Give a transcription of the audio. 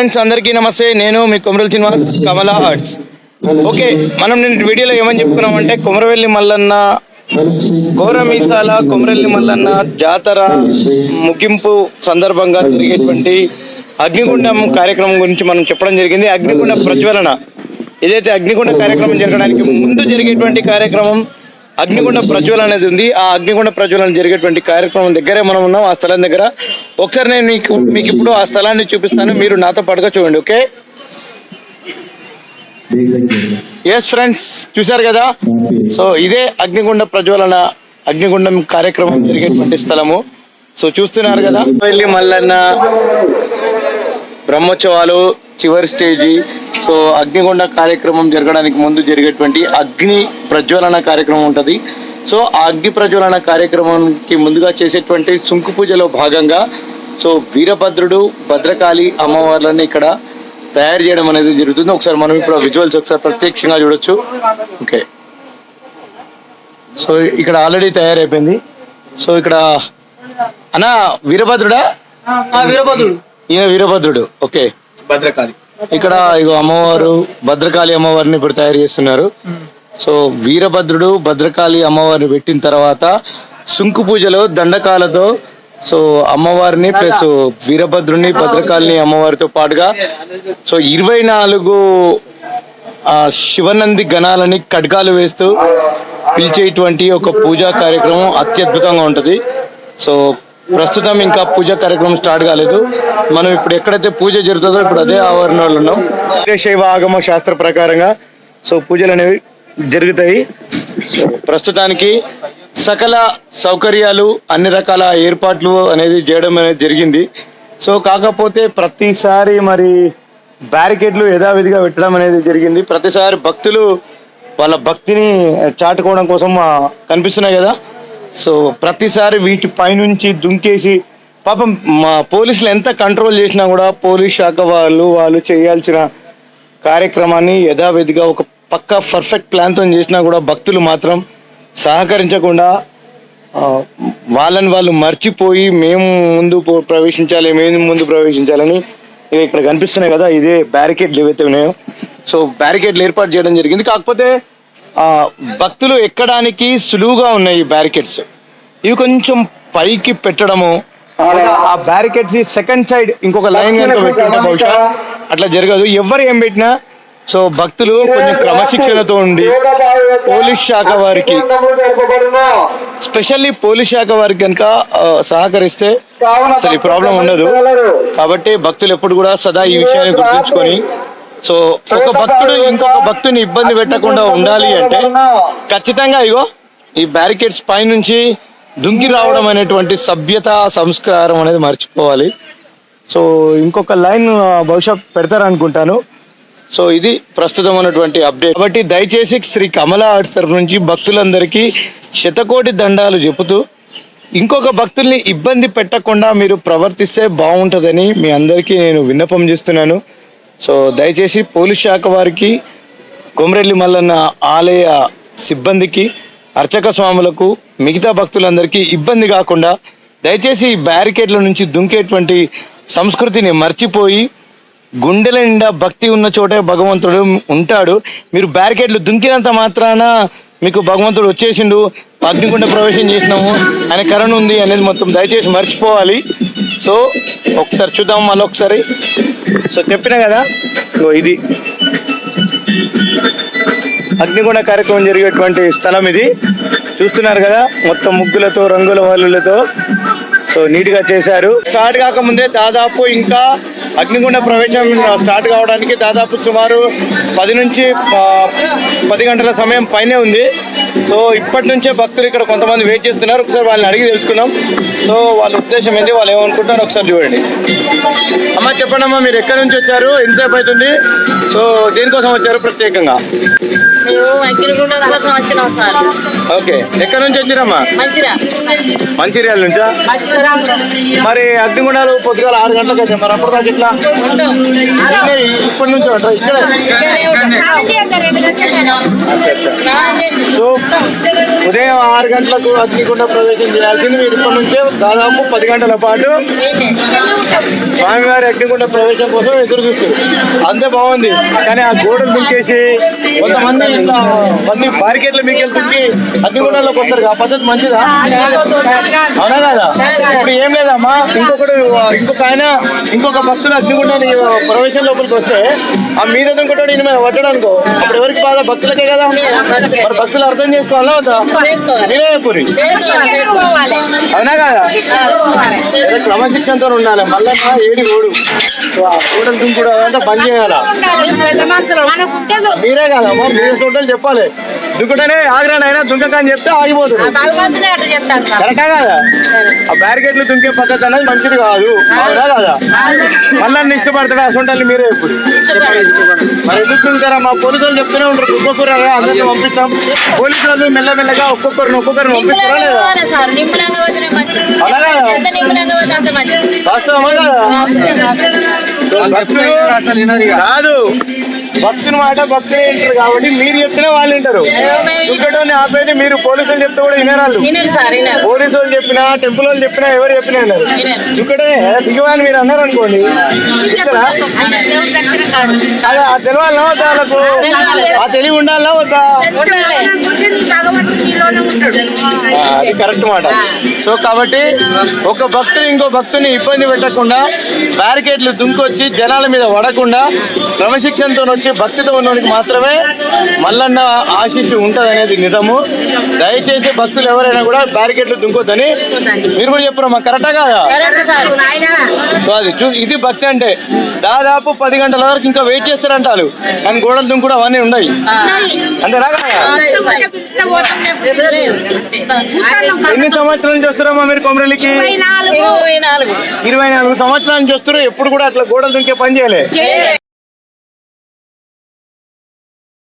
Friends అందరికీ నమస్తే. నేను మీ కొమరల్ శ్రీనివాస్ కమలా ఆర్ట్స్ ఓకే మనం నేను వీడియోలో ఏమని చెప్పుకున్నామంటే కొమరవెల్లి మల్లన్న గౌరమీసాల కొమరవెల్లి మల్లన్న జాతర ముగింపు సందర్భంగా జరిగేటువంటి అగ్నిగుండం కార్యక్రమం గురించి మనం చెప్పడం జరిగింది. అగ్నిగుండ ప్రజ్వలన. ఏదైతే అగ్నిగుండ కార్యక్రమం జరగడానికి ముందు జరిగేటువంటి కార్యక్రమం అగ్నిగుండ ప్రజ్వలన అనేది ఉంది. ఆ అగ్నిగుండ ప్రజ్వలన జరిగేటువంటి కార్యక్రమం దగ్గరే మనం ఉన్నాం. ఆ స్థలం దగ్గర. ఒకసారి నేను మీకు మీకు ఇప్పుడు ఆ స్థలాన్ని చూపిస్తాను. మీరు నాతో పాటుగా చూడండి ఓకే? ఎస్ ఫ్రెండ్స్ చూశారు కదా? సో ఇదే అగ్నిగుండ ప్రజ్వలన అగ్నిగుండం కార్యక్రమం జరిగేటువంటి స్థలము. సో చూస్తున్నారు కదా? వెళ్ళి మల్లన్న బ్రహ్మోత్సవాలు చివరి స్టేజీ. సో అగ్నిగుండ కార్యక్రమం జరగడానికి ముందు జరిగేటువంటి అగ్ని ప్రజ్వలన కార్యక్రమం ఉంటుంది. సో ఆ అగ్ని ప్రజ్వలన కార్యక్రమానికి ముందుగా చేసేటువంటి సుంకు పూజలో భాగంగా సో వీరభద్రుడు భద్రకాళి అమ్మవార్లని ఇక్కడ తయారు చేయడం అనేది జరుగుతుంది. ఒకసారి మనం ఇప్పుడు విజువల్స్ ఒకసారి ప్రత్యక్షంగా చూడొచ్చు. ఓకే. సో ఇక్కడ ఆల్రెడీ తయారైపోయింది. సో ఇక్కడ అన్నా వీరభద్రుడా? వీరభద్రుడు. ఈయన వీరభద్రుడు. ఓకే. భద్రకాళి. ఇక్కడ ఇగో అమ్మవారు భద్రకాళి అమ్మవారిని ఇప్పుడు తయారు చేస్తున్నారు. సో వీరభద్రుడు భద్రకాళి అమ్మవారిని పెట్టిన తర్వాత సుంకు పూజలో దండకాలతో సో అమ్మవారిని ప్లస్ వీరభద్రుని భద్రకాళిని అమ్మవారితో పాటుగా సో ఇరవై నాలుగు ఆ శివనంది గణాలని ఖడ్గాలు వేస్తూ పిలిచేటువంటి ఒక పూజా కార్యక్రమం అత్యద్భుతంగా ఉంటది. సో ప్రస్తుతం ఇంకా పూజా కార్యక్రమం స్టార్ట్ కాలేదు. మనం ఇప్పుడు ఎక్కడైతే పూజ జరుగుతుందో ఇప్పుడు అదే ఆవరణలో ఉన్నాం. శైవ ఆగమ శాస్త్ర ప్రకారంగా. సో పూజలు అనేవి జరుగుతాయి. ప్రస్తుతానికి సకల సౌకర్యాలు అన్ని రకాల ఏర్పాట్లు అనేది చేయడం అనేది జరిగింది. సో కాకపోతే ప్రతిసారి మరి బ్యారికేడ్లు యథావిధిగా పెట్టడం అనేది జరిగింది. ప్రతిసారి భక్తులు వాళ్ళ భక్తిని చాటుకోవడం కోసం కనిపిస్తున్నాయి కదా. సో ప్రతిసారి వీటి పైనుంచి దుంకేసి పాపం మా పోలీసులు ఎంత కంట్రోల్ చేసినా కూడా పోలీస్ శాఖ వాళ్ళు వాళ్ళు చేయాల్సిన కార్యక్రమాన్ని యథావిధిగా ఒక పక్క పర్ఫెక్ట్ ప్లాన్తో చేసినా కూడా భక్తులు మాత్రం సహకరించకుండా వాళ్ళని వాళ్ళు మర్చిపోయి మేము ముందు ప్రవేశించాలి మేము ముందు ప్రవేశించాలని ఇవి ఇక్కడ కనిపిస్తున్నాయి కదా ఇదే బ్యారికేడ్లు ఏవైతే ఉన్నాయో. సో బ్యారికేడ్లు ఏర్పాటు చేయడం జరిగింది. కాకపోతే భక్తులు ఎక్కడానికి సులువుగా ఉన్నాయి ఈ బ్యారికేడ్స్ ఇవి కొంచెం పైకి పెట్టడము ఆ బ్యారికేడ్స్ సెకండ్ సైడ్ ఇంకొక లైన్ కనుక పెట్టింటే బహుశా అట్లా జరగదు ఎవరు ఏం పెట్టినా సో భక్తులు కొంచెం క్రమశిక్షణతో ఉండి పోలీస్ శాఖ వారికి స్పెషల్లీ పోలీస్ శాఖ వారికి కనుక సహకరిస్తే అసలు ఈ ప్రాబ్లం ఉండదు కాబట్టి భక్తులు ఎప్పుడు కూడా సదా ఈ విషయాన్ని గుర్తుంచుకొని సో ఒక భక్తుడు ఇంకొక భక్తుని ఇబ్బంది పెట్టకుండా ఉండాలి అంటే ఖచ్చితంగా ఇగో ఈ బ్యారికేడ్స్ పైనుంచి దుంకి రావడం అనేటువంటి సభ్యత సంస్కారం అనేది మర్చిపోవాలి. సో ఇంకొక లైన్ బహుశా పెడతారనుకుంటాను. సో ఇది ప్రస్తుతం ఉన్నటువంటి అప్డేట్. కాబట్టి దయచేసి శ్రీ కమల ఆర్ట్స్ తరఫు నుంచి భక్తులందరికీ శతకోటి దండాలు చెబుతూ ఇంకొక భక్తుల్ని ఇబ్బంది పెట్టకుండా మీరు ప్రవర్తిస్తే బాగుంటుందని మీ అందరికీ నేను విన్నపం చేస్తున్నాను. సో దయచేసి పోలీస్ శాఖ వారికి కొమరెల్లి మల్లన్న ఆలయ సిబ్బందికి అర్చక స్వాములకు మిగతా భక్తులందరికీ ఇబ్బంది కాకుండా దయచేసి బ్యారికేడ్ల నుంచి దుంకేటువంటి సంస్కృతిని మర్చిపోయి గుండెల నిండా భక్తి ఉన్న చోటే భగవంతుడు ఉంటాడు. మీరు బ్యారికేడ్లు దుంకినంత మాత్రాన మీకు భగవంతుడు వచ్చేసిండు. అగ్నిగుండ ప్రవేశం చేసినాము. ఆయన కరుణ ఉంది అనేది మొత్తం దయచేసి మర్చిపోవాలి. సో ఒకసారి చూద్దాం మళ్ళీ ఒకసారి సో చెప్పినా కదా? ఇది. అగ్నిగుండ కార్యక్రమం జరిగేటువంటి స్థలం ఇది. చూస్తున్నారు కదా? మొత్తం ముగ్గులతో రంగుల వాళ్ళతో సో నీట్గా చేశారు. స్టార్ట్ కాకముందే దాదాపు ఇంకా అగ్నిగుండ ప్రవేశం స్టార్ట్ కావడానికి దాదాపు సుమారు పది నుంచి పది గంటల సమయం పైనే ఉంది. సో ఇప్పటి నుంచే భక్తులు ఇక్కడ కొంతమంది వెయిట్ చేస్తున్నారు. ఒకసారి వాళ్ళని అడిగి తెలుసుకుందాం. సో వాళ్ళ ఉద్దేశం ఏంటి? వాళ్ళు ఏమనుకుంటారో ఒకసారి చూడండి. అమ్మ చెప్పండి అమ్మా మీరు ఎక్కడి నుంచి వచ్చారు? ఎంతసేపు అవుతుంది? సో దేనికోసం వచ్చారు ప్రత్యేకంగా? ఓకే. ఎక్కడి నుంచి వచ్చిరమ్మా? మంచిరా మంచిర్యాల నుంచా? మరి అగ్నిగుండాలు పొద్దుగాల ఆరు గంటలకు వచ్చాయి మరి అప్పుడు దాకా ఇట్లా ఇప్పటి నుంచి ఇక్కడే. సో ఉదయం ఆరు గంటలకు అగ్నిగుండ ప్రవేశం చేయాల్సింది. మీరు ఇప్పటి నుంచే దాదాపు పది గంటల పాటు స్వామివారి అగ్నిగుండ ప్రవేశం కోసం ఎదురు చూస్తారు అంతే బాగుంది. కానీ ఆ గోడలు దుంకేసి కొంతమంది ఇట్లా అన్ని బారికేట్లు మీకు వెళ్తుంది అగ్నిగుండంలోకి వస్తారు. ఆ పద్ధతి మంచిదా? అవునా కదా? ఇప్పుడు ఏం లేదమ్మా. ఇంకొకటి ఇంకొక ఆయన ఇంకొక భక్తులు అగ్నిగుండాన్ని ప్రవేశం లోపలికి వస్తే ఆ మీద ఇంకోటి ఈయన మీద అనుకో. అప్పుడు ఎవరికి బాధ? భక్తులకే కదా? మరి భక్తులు అర్థం చేసుకోవాలా అవునా కదా? క్రమశిక్షణతో ఉండాలి. మళ్ళా ఏడి ఓడు. ఓడలు దుంకుడు అదంతా బంద్ చేయాలా? మీరే కదమ్మా మీరే చూడాలి చెప్పాలి. దుంకుటనే ఆగ్రహం అయినా దుంకకని చెప్తే ఆగిపోతుంది. కరెక్టా కదా? ఆ బ్యారికేడ్లు దుంకే పద్ధతి అనేది మంచిది కాదు. అవునా కదా? మళ్ళీ ఇష్టపడతాడు? అసలు మీరే ఇప్పుడు. మరి ఎందుకు దుంకుతారా మా పోలీసు వాళ్ళు చెప్తూనే ఉంటారు. ఒక్కొక్కరు అందరిని పంపిస్తాం. పోలీసు వాళ్ళు మెల్లమెల్లగా ఒక్కొక్కరిని ఒక్కొక్కరిని పంపిస్తారా లేదా? వాస్తవమా కదా. భక్తుని మాట భక్తులే వింటారు కాబట్టి మీరు చెప్తేనే వాళ్ళు వింటారు. దుంకటోని ఆపేది మీరు పోలీసులు చెప్తే కూడా వినరాళ్ళు పోలీసు వాళ్ళు చెప్పినా టెంపుల్ వాళ్ళు చెప్పినా ఎవరు చెప్పినా వినరు. దుక్కడే దిగమని మీరు అన్నారు అనుకోండి? అదే ఆ తెలవాలనా వద్దా వాళ్ళకు తెలవాలి. ఆ తెలివి ఉండాలా వద్దా? అది కరెక్ట్ మాట. సో కాబట్టి ఒక భక్తుడు ఇంకో భక్తుని ఇబ్బంది పెట్టకుండా బ్యారికేడ్లు దుంకొచ్చి జనాల మీద పడకుండా క్రమశిక్షణతో వచ్చి భక్తితో ఉన్నోనికి మాత్రమే మల్లన్న ఆశీస్సు ఉంటది అనేది నిజము. దయచేసి భక్తులు ఎవరైనా కూడా బ్యారికేడ్లు దుంకొద్దని మీరు కూడా చెప్పరు మా కరెక్టా కాదా? సో అది ఇది భక్తి అంటే దాదాపు పది గంటల వరకు ఇంకా వెయిట్ చేస్తారంటారు. కానీ గోడలు దుంకుడు అవన్నీ ఉన్నాయి. అంటే రాగా. ఎన్ని సంవత్సరాల నుంచి వస్తారమ్మా మీరు కొమరలికి? ఇరవై నాలుగు. ఇరవై నాలుగు సంవత్సరాల నుంచి వస్తారు ఎప్పుడు కూడా అట్లా గోడలు దుంకే పని చేయలే.